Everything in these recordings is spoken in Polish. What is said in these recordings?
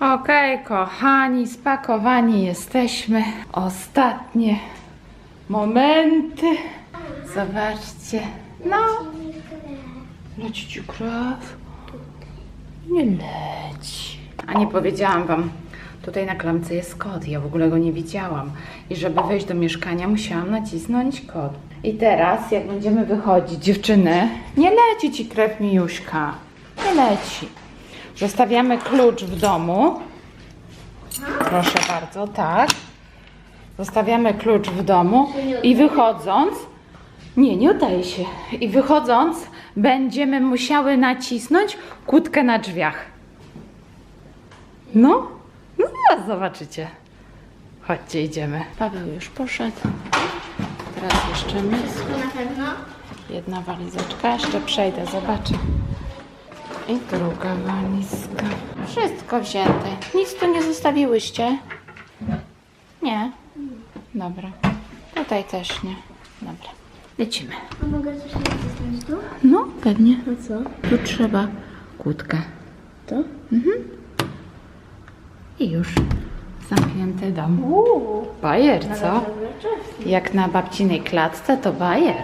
Okej, kochani, spakowani jesteśmy. Ostatnie momenty. Zobaczcie. No. Leci ci krew? Nie leci. A nie powiedziałam wam, tutaj na klamce jest kod. Ja w ogóle go nie widziałam. I żeby wejść do mieszkania, musiałam nacisnąć kod. I teraz, jak będziemy wychodzić, dziewczyny, nie leci ci krew, Mijuśka. Nie leci. Zostawiamy klucz w domu. Proszę bardzo, tak. Zostawiamy klucz w domu i wychodząc, nie, nie oddaje się. I wychodząc, będziemy musiały nacisnąć kłódkę na drzwiach. No, no zaraz zobaczycie. Chodźcie, idziemy. Paweł już poszedł. Teraz jeszcze my. Jedna walizeczka, jeszcze przejdę, zobaczę. I druga walizka. Wszystko wzięte. Nic tu nie zostawiłyście? Nie. Dobra. Tutaj też nie. Dobra. Lecimy. A mogę coś nacisnąć tu? No, pewnie. A co? Tu trzeba kłódkę. To? I już. Zamknięty dom. Uuu. Bajer, co? Jak na babcinej klatce, to bajer.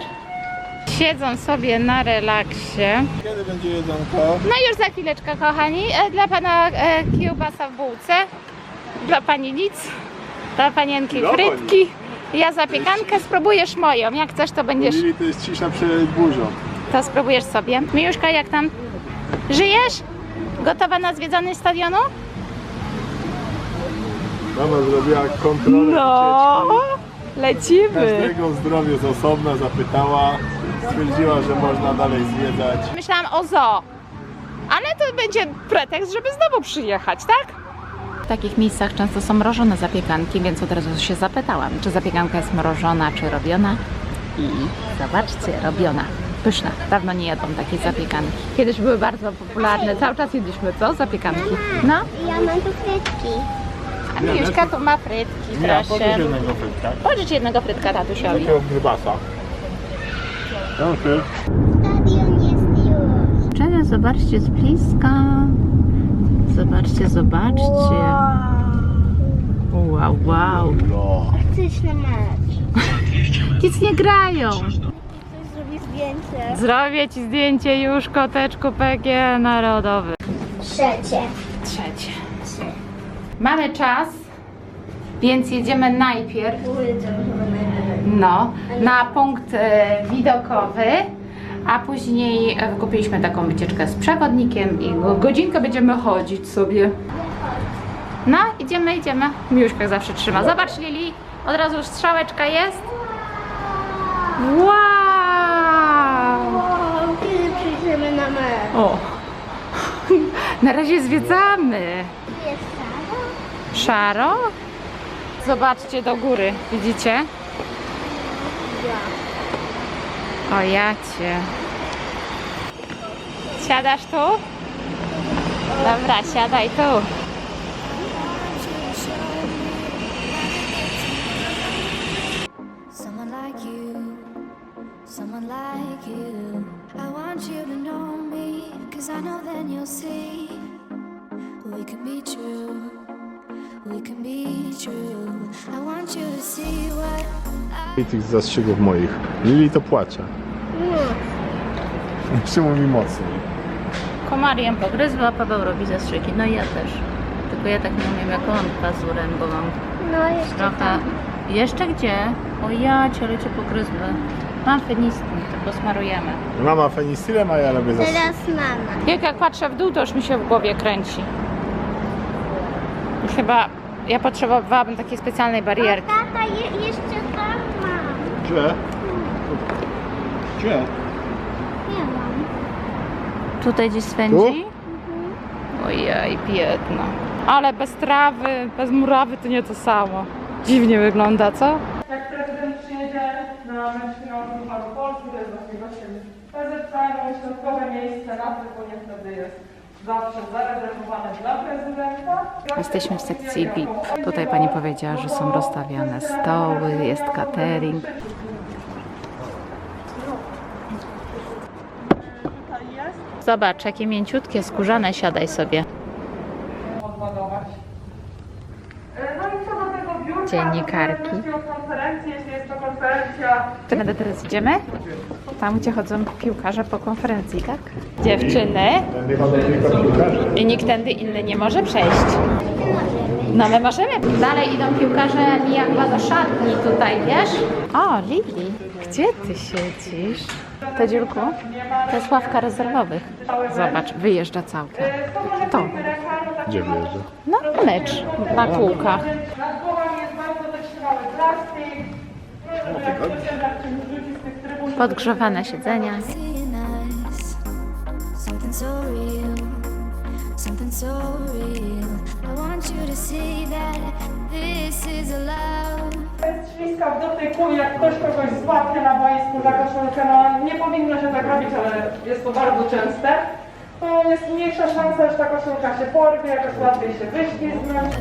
Siedzą sobie na relaksie. Kiedy będzie jedzonko? No już za chwileczkę, kochani. E, Dla pana e, kiełbasa w bułce, dla pani nic, dla panienki Dla pani. frytki. Ja zapiekankę, spróbujesz moją. Jak chcesz, to będziesz, Lili to jest cisza przed burzą. to spróbujesz sobie. Mijuszka, jak tam? Żyjesz? Gotowa na zwiedzanie stadionu? Mama zrobiła kontrolę No, ucieczki. lecimy. Każdego zdrowie z osobna zapytała. Stwierdziła, że można dalej zwiedzać. Myślałam o zoo, ale to będzie pretekst, żeby znowu przyjechać, tak? W takich miejscach często są mrożone zapiekanki, więc od razu się zapytałam, czy zapiekanka jest mrożona, czy robiona. I zobaczcie, robiona. Pyszna. Dawno nie jadłam takiej zapiekanki. Kiedyś były bardzo popularne, cały czas jedliśmy, co? Zapiekanki. No, Ja mam tu frytki. a Miuszka tu ma frytki, proszę. jednego frytka. Pożycz jednego frytka tatusiowi. Takiego grybasa. Dobrze. Stadion jest już. Czego? Zobaczcie z bliska. Zobaczcie, zobaczcie. Wow, wow. No. Chcesz na mecz. Nic nie grają. Ktoś zrobi zdjęcie. Zrobię ci zdjęcie już, koteczku PG Narodowy. Trzecie. Trzecie. Mamy czas, więc jedziemy najpierw no, na punkt e, widokowy, a później kupiliśmy taką wycieczkę z przewodnikiem i go- godzinkę będziemy chodzić sobie. No, idziemy, idziemy. Miłuszka zawsze trzyma. Zobacz Lili, od razu już strzałeczka jest. Wow! Kiedy przyjdziemy na mecz? O! Na razie zwiedzamy. Jest Sara? Szaro? Zobaczcie do góry, widzicie? O. Siadasz tu? Dobra, siadaj tu. We can be true. I want you to see what I I tych zastrzygów moich. Lili to płacze. Trzymał mi mocniej. Komarię pogryzła, Paweł robi zastrzyki. No i ja też. Tylko ja tak nie umiem jak on pazurem, bo mam No jeszcze trochę... Jeszcze gdzie? O ja cię, ale cię pogryzły. Mam fenistin, to posmarujemy. Mama fenicylem, a ja robię zastrzyk. Teraz mama. Jak jak patrzę w dół, to już mi się w głowie kręci. Już chyba ja potrzebowałabym takiej specjalnej barierki. Tata, je, jeszcze tam mam. Gdzie? Gdzie? Nie mam. Tutaj gdzieś swędzi? Ojej, biedna. Ale bez trawy, bez murawy to nie to samo. Dziwnie wygląda, co? Jak prezydent przyjedzie na Pucharu Polski, to jest właśnie gościem PZP, środkowe miejsce na trybunie wtedy jest zawsze zarezerwowane dla prezydenta. Jesteśmy w sekcji VIP. Tutaj pani powiedziała, że są rozstawiane stoły, jest catering. Zobacz, jakie mięciutkie, skórzane, siadaj sobie. No Dziennikarki. konferencji, jeśli jest to konferencja To my teraz idziemy? Tam, gdzie chodzą piłkarze po konferencji, tak? Dziewczyny. I nikt tędy inny nie może przejść. No my możemy. Dalej idą piłkarze, Mija chyba do szatni tutaj, wiesz? O, Lili, gdzie ty siedzisz? To Dziulku, to jest ławka rezerwowych. Zobacz, wyjeżdża całkiem. To. Gdzie wjeżdża? No, mecz na kółkach. A love. Jest śliska w dotyku jak ktoś kogoś złapie na boisku za koszulkę, no nie powinno się tak robić, ale jest to bardzo częste, to jest mniejsza szansa, że ta koszulka się porwie, jakoś łatwiej się wyślizgnąć.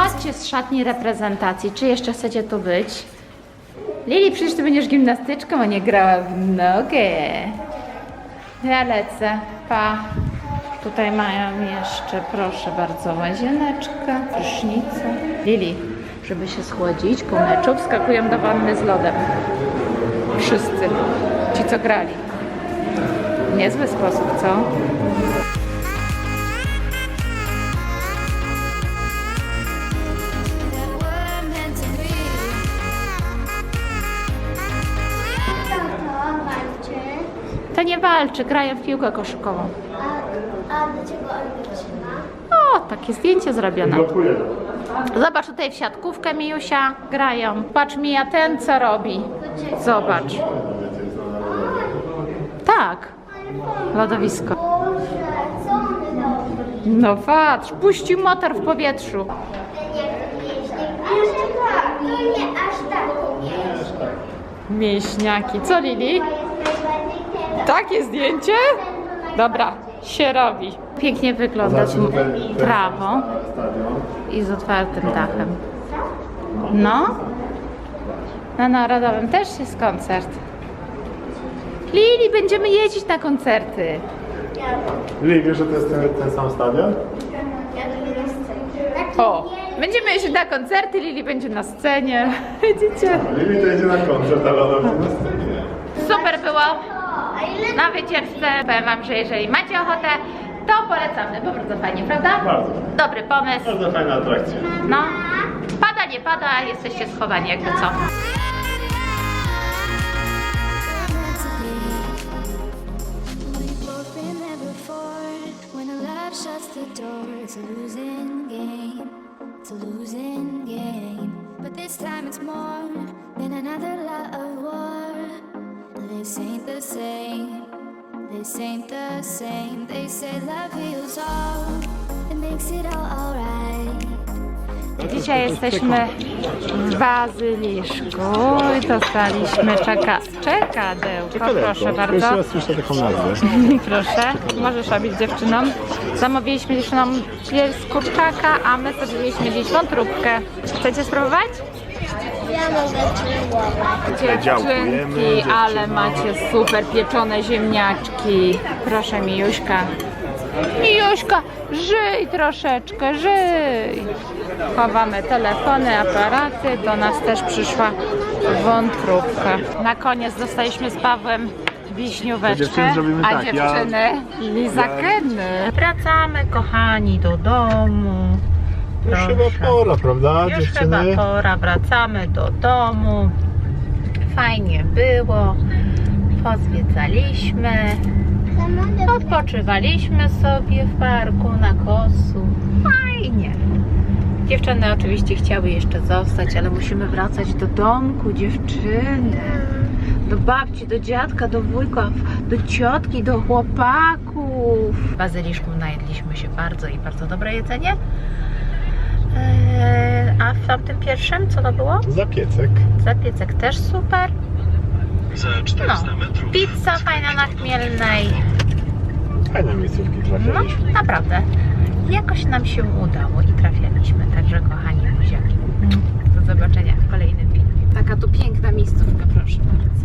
Chodźcie z szatni reprezentacji. Czy jeszcze chcecie tu być? Lili, przecież ty będziesz gimnastyczką, a nie grała w nogę. Ja lecę. Pa. Tutaj mają jeszcze, proszę bardzo, łazieneczkę, prysznicę. Lili, żeby się schłodzić po meczu, wskakują do wanny z lodem. Wszyscy. Ci, co grali. Niezły sposób, co? Walczy, grają w piłkę koszykową. A, a do czego on? O, takie zdjęcie zrobione. Zobacz tutaj w siatkówkę Mijusia grają. Patrz Mija ten co robi. Zobacz. Tak. Lodowisko. No patrz, puścił motor w powietrzu. Tak, tak. Mięśniaki. Co Lili? Takie zdjęcie? Dobra, się robi. Pięknie wygląda trawą Stadion. i z otwartym dachem. No. Na Narodowym też jest koncert. Lili, będziemy jeździć na koncerty. Lili, wiesz, że to jest ten, ten sam stadion? O, będziemy jeździć na koncerty, Lili będzie na scenie. Widzicie? Lili to idzie na koncert, ale ona będzie na scenie. Super było na wycieczce. Powiem Wam, że jeżeli macie ochotę, to polecamy, bo bardzo fajnie, prawda? Bardzo. Dobry pomysł. Bardzo fajna atrakcja. No, pada, nie pada, jesteście schowani jakby co. meant to be. We've both been there before. When a love shuts the door, it's a losing game. It's a losing game. But this time it's more than another love war. This ain't the same. This ain't the same. They say love heals all. It makes it all alright. Dzisiaj jesteśmy w Bazyliszku i dostaliśmy czeka, czekadełko, proszę bardzo. Pierwszy raz słyszę taką nazwę. Proszę, możesz robić dziewczynom. Zamówiliśmy dziewczynom z kurczaka, a my sobie mieliśmy dziś wątróbkę. Chcecie spróbować? Ja Dziewczynki, ale macie super pieczone ziemniaczki. Proszę Mijuśka. Mijuśka, żyj troszeczkę, żyj. Chowamy telefony, aparaty. Do nas też przyszła wątróbka. Na koniec dostaliśmy z Pawłem wiśnióweczkę, a tak, ja- dziewczyny lizakeny. Wracamy kochani do domu. Już Proszę. chyba pora, prawda, Już dziewczyny? chyba pora, wracamy do domu. Fajnie było. Pozwiedzaliśmy. Odpoczywaliśmy sobie w parku na kosu. Fajnie. Dziewczyny oczywiście chciały jeszcze zostać, ale musimy wracać do domku, dziewczyny. Do babci, do dziadka, do wujka, do ciotki, do chłopaków. W bazyliszku najedliśmy się bardzo i bardzo dobre jedzenie. Eee, a w tamtym pierwszym co to było? Zapiecek. Zapiecek też super. Za 400 No. metrów. Pizza fajna na Chmielnej. Fajne miejscówki No, trafialiśmy. naprawdę. Jakoś nam się udało i trafialiśmy. Także kochani buziaki. Do zobaczenia w kolejnym filmie. Taka tu piękna miejscówka, proszę bardzo.